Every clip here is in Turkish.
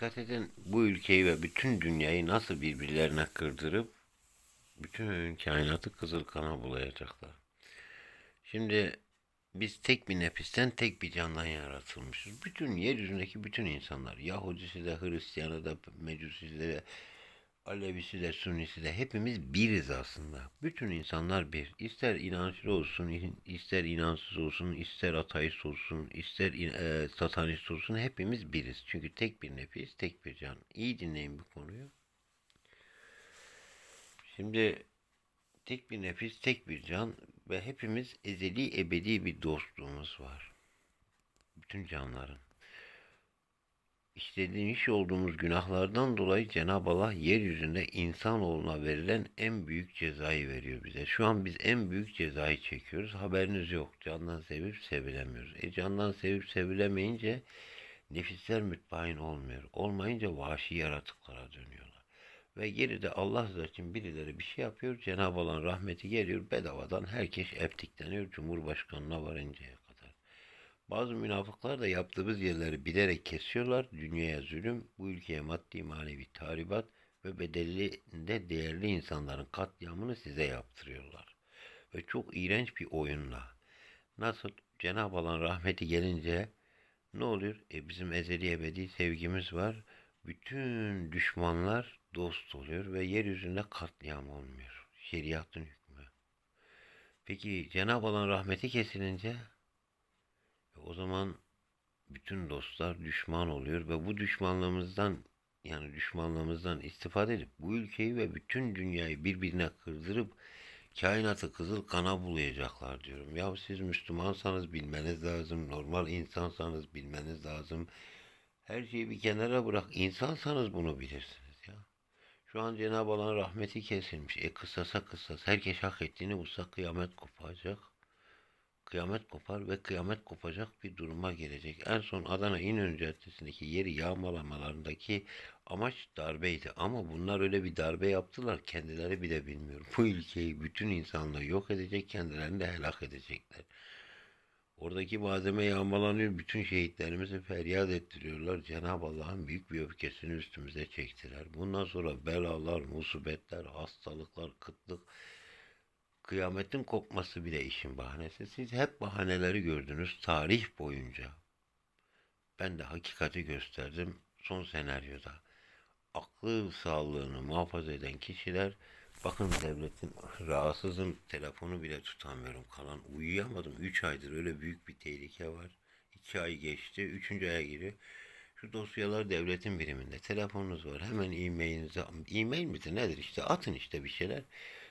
Dikkat edin bu ülkeyi ve bütün dünyayı nasıl birbirlerine kırdırıp bütün kainatı kızıl kana bulayacaklar. Şimdi biz tek bir nefisten tek bir candan yaratılmışız. Bütün yeryüzündeki bütün insanlar Yahudisi de Hristiyanı da Mecusisi de Alevisi de Sunnisi de hepimiz biriz aslında. Bütün insanlar bir. İster inançlı olsun, ister inansız olsun, ister ateist olsun, ister e, satanist olsun hepimiz biriz. Çünkü tek bir nefis, tek bir can. İyi dinleyin bu konuyu. Şimdi tek bir nefis, tek bir can ve hepimiz ezeli ebedi bir dostluğumuz var. Bütün canların. İşlediğimiz olduğumuz günahlardan dolayı Cenab-ı Allah yeryüzünde insanoğluna verilen en büyük cezayı veriyor bize. Şu an biz en büyük cezayı çekiyoruz. Haberiniz yok. Candan sevip sevilemiyoruz. E candan sevip sevilemeyince nefisler mütmain olmuyor. Olmayınca vahşi yaratıklara dönüyorlar. Ve geride Allah için birileri bir şey yapıyor. Cenab-ı Allah'ın rahmeti geliyor. Bedavadan herkes eptikleniyor. Cumhurbaşkanına varıncaya kadar. Bazı münafıklar da yaptığımız yerleri bilerek kesiyorlar. Dünyaya zulüm, bu ülkeye maddi manevi tahribat ve bedelinde değerli insanların katliamını size yaptırıyorlar. Ve çok iğrenç bir oyunla. Nasıl Cenab-ı Allah'ın rahmeti gelince ne oluyor? E bizim ezeli ebedi sevgimiz var. Bütün düşmanlar dost oluyor ve yeryüzünde katliam olmuyor. Şeriatın hükmü. Peki Cenab-ı Allah'ın rahmeti kesilince zaman bütün dostlar düşman oluyor ve bu düşmanlığımızdan yani düşmanlığımızdan istifade edip bu ülkeyi ve bütün dünyayı birbirine kırdırıp kainatı kızıl kana bulayacaklar diyorum. Ya siz Müslümansanız bilmeniz lazım, normal insansanız bilmeniz lazım. Her şeyi bir kenara bırak, insansanız bunu bilirsiniz ya. Şu an Cenab-ı Allah'ın rahmeti kesilmiş. E kısasa kısas. Herkes hak ettiğini bulsa kıyamet kopacak kıyamet kopar ve kıyamet kopacak bir duruma gelecek. En son Adana İnönü Caddesi'ndeki yeri yağmalamalarındaki amaç darbeydi. Ama bunlar öyle bir darbe yaptılar kendileri bile bilmiyor. Bu ülkeyi bütün insanlığı yok edecek kendilerini de helak edecekler. Oradaki malzeme yağmalanıyor. Bütün şehitlerimizi feryat ettiriyorlar. Cenab-ı Allah'ın büyük bir öfkesini üstümüze çektiler. Bundan sonra belalar, musibetler, hastalıklar, kıtlık, Kıyametin kopması bile işin bahanesi. Siz hep bahaneleri gördünüz tarih boyunca. Ben de hakikati gösterdim son senaryoda. Aklı sağlığını muhafaza eden kişiler bakın devletin rahatsızım telefonu bile tutamıyorum kalan uyuyamadım. 3 aydır öyle büyük bir tehlike var. 2 ay geçti. 3. aya giriyor. Şu dosyalar devletin biriminde. Telefonunuz var. Hemen e-mailinize. E-mail midir nedir işte atın işte bir şeyler.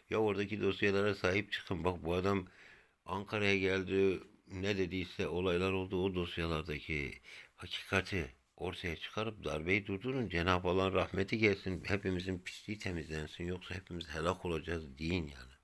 Ya oradaki dosyalara sahip çıkın. Bak bu adam Ankara'ya geldi. Ne dediyse olaylar oldu. O dosyalardaki hakikati ortaya çıkarıp darbeyi durdurun. Cenab-ı Allah'ın rahmeti gelsin. Hepimizin pisliği temizlensin. Yoksa hepimiz helak olacağız deyin yani.